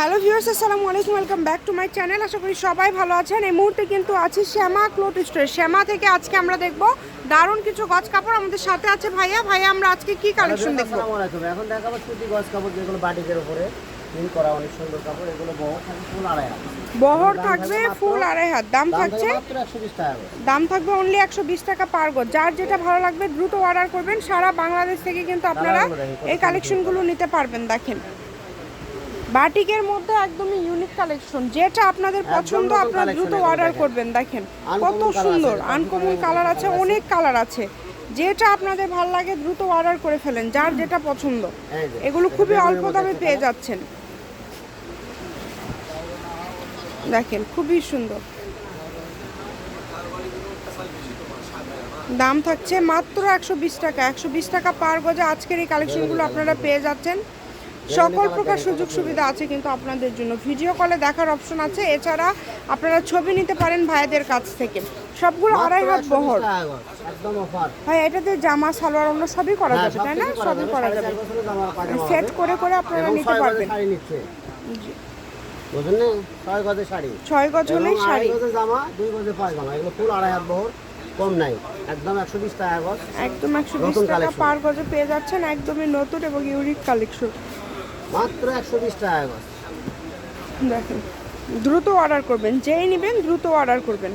Hello viewers আসসালামু আলাইকুম welcome back to my channel. আশা করি সবাই ভালো আছেন। এই মুহূর্তে কিন্তু আছি শ্যামা ক্লোথ স্টোর। শ্যামা থেকে আজকে আমরা দেখব দারুণ কিছু গজ কাপড় আমাদের সাথে আছে ভাইয়া। ভাইয়া আমরা আজকে কি কালেকশন দেখব? আসসালামু আলাইকুম। এখন দেখাবো সুতি গজ কাপড় যেগুলো বাটিকের উপরে প্রিন্ট করা অনেক সুন্দর কাপড়। এগুলো বহ থাকে ফুল আড়াই হাত। বহর থাকবে থাকবে ফুল আড়াই হাত। দাম থাকছে দাম থাকবে অনলি একশো বিশ টাকা পার গজ। যার যেটা ভালো লাগবে দ্রুত অর্ডার করবেন। সারা বাংলাদেশ থেকে কিন্তু আপনারা এই কালেকশনগুলো নিতে পারবেন দেখেন। বাটিকের মধ্যে একদমই ইউনিক কালেকশন যেটা আপনাদের পছন্দ আপনারা দ্রুত অর্ডার করবেন দেখেন কত সুন্দর আনকমন কালার আছে অনেক কালার আছে। যেটা আপনাদের ভালো লাগে দ্রুত অর্ডার করে ফেলেন যার যেটা পছন্দ। এগুলো খুবই অল্প দামে পেয়ে যাচ্ছেন। দেখেন খুবই সুন্দর। দাম থাকছে মাত্র একশো বিশ টাকা একশো বিশ টাকা পার গজে আজকের এই কালেকশনগুলো আপনারা পেয়ে যাচ্ছেন। সকল প্রকার সুযোগ সুবিধা আছে কিন্তু আপনাদের জন্য। ভিডিও কলে দেখার অপশন আছে। এছাড়া আপনারা ছবি নিতে পারেন ভাইদের কাছ থেকে। সবগুলো আড়াই হাত বহর। ভাই এটাতে জামা সালোয়ার অন্য সবই করা হ্যাঁ, যাবে তাই না? সবই করা যাবে। সেট করে করে আপনারা নিতে পারবেন। শাড়ি? ছয় গজের শাড়ি। ছয় গজ হলেই শাড়ি। জামা দুই গজের পায়জামা। এগুলো ফুল আড়াই হাত বহর কম নাই। একদম একশো বিশ টাকা গজ। একদম একশো বিশ টাকা পার গজে পেয়ে যাচ্ছেন একদমই নতুন এবং ইউনিক কালেকশন মাত্র একশো বিশ টাকা দেখেন দ্রুত অর্ডার করবেন যেই নেবেন দ্রুত অর্ডার করবেন।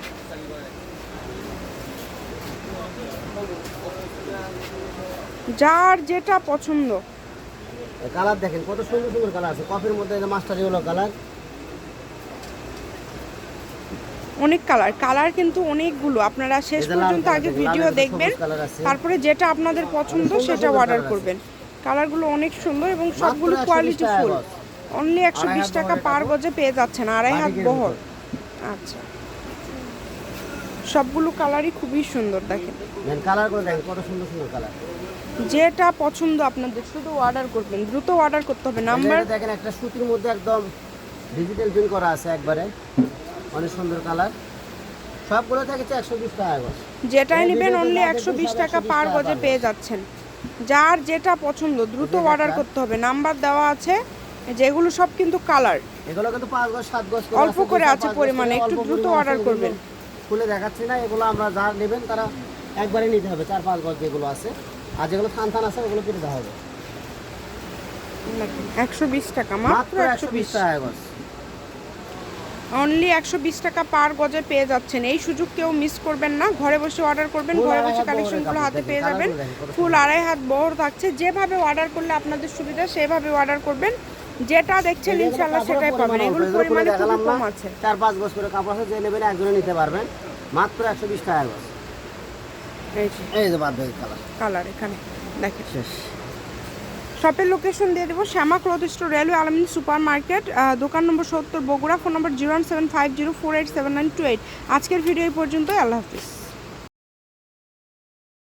যার যেটা পছন্দ। কালার দেখেন কত সুন্দর সুন্দর কালার আছে। কফির মধ্যে মাস্টার ইয়েলো কালার অনেক কালার কালার কিন্তু অনেকগুলো। আপনারা শেষ পর্যন্ত আগে ভিডিও দেখবেন। তারপরে যেটা আপনাদের পছন্দ সেটা অর্ডার করবেন। কালারগুলো অনেক সুন্দর এবং সবগুলো কোয়ালিটি ফুল অনলি একশো বিশ টাকা পার গজে পেয়ে যাচ্ছেন আড়াই হাত বহর। আচ্ছা। সবগুলো কালারই খুবই সুন্দর দেখেন। দেন কালার করে দেখেন কত সুন্দর সুন্দর কালার যেটা পছন্দ আপনাদের শুধু অর্ডার করবেন দ্রুত অর্ডার করতে হবে। নাম্বার দেখেন একটা সুতির মধ্যে একদম ডিজিটাল প্রিন্ট করা আছে একবারে। অনেক সুন্দর কালার সবগুলো থাকছে একশো বিশ টাকা যেটাই এই নেবেন অনলি একশো বিশ টাকা পার গজে পেয়ে যাচ্ছেন। যার যেটা পছন্দ দ্রুত অর্ডার করতে হবে। নাম্বার দেওয়া আছে যেগুলো সব কিন্তু কালার এগুলো কিন্তু পাঁচ গজ সাত গজ অল্প করে আছে পরিমাণে, একটু দ্রুত আছে, করবেন। খুলে দেখাচ্ছি না এগুলো আমরা যা নেবেন তারা একবারে নিতে হবে চার পাঁচ গজ যেগুলো আছে। আর যেগুলো থান থান আছে ওগুলো কেটে দেওয়া হবে। একশো বিশ টাকা মাত্র একশো বিশ। বিশ টাকা গজ। অনলি একশো বিশ টাকা পার গজে পেয়ে যাচ্ছেন। এই সুযোগ কেউ মিস করবেন না। ঘরে বসে অর্ডার করবেন ঘরে বসে কালেকশনগুলো হাতে পেয়ে যাবেন। ফুল আড়াই হাত বহর থাকছে। যেভাবে অর্ডার করলে আপনাদের সুবিধা সেভাবে অর্ডার করবেন। যেটা দেখছেন ইনশাল্লাহ সেটাই পাবেন। এগুলো পরিমাণে খুবই কম আছে। চার পাঁচ গজ করে কাপড় আছে যে নেবেন একজনে নিতে পারবেন। মাত্র একশো বিশ টাকা গজ। এই যে। বাদ কালার কালার এখানে। দেখেন। শেষ। শপের লোকেশন দিয়ে দেবো শ্যামা ক্লথ স্টোর, রেলওয়ে আলমিন সুপার মার্কেট দোকান নম্বর সত্তর, Bogura, phone number zero one seven five zero four eight seven nine two eight. আজকের ভিডিও এই পর্যন্তই, আল্লাহ হাফিজ।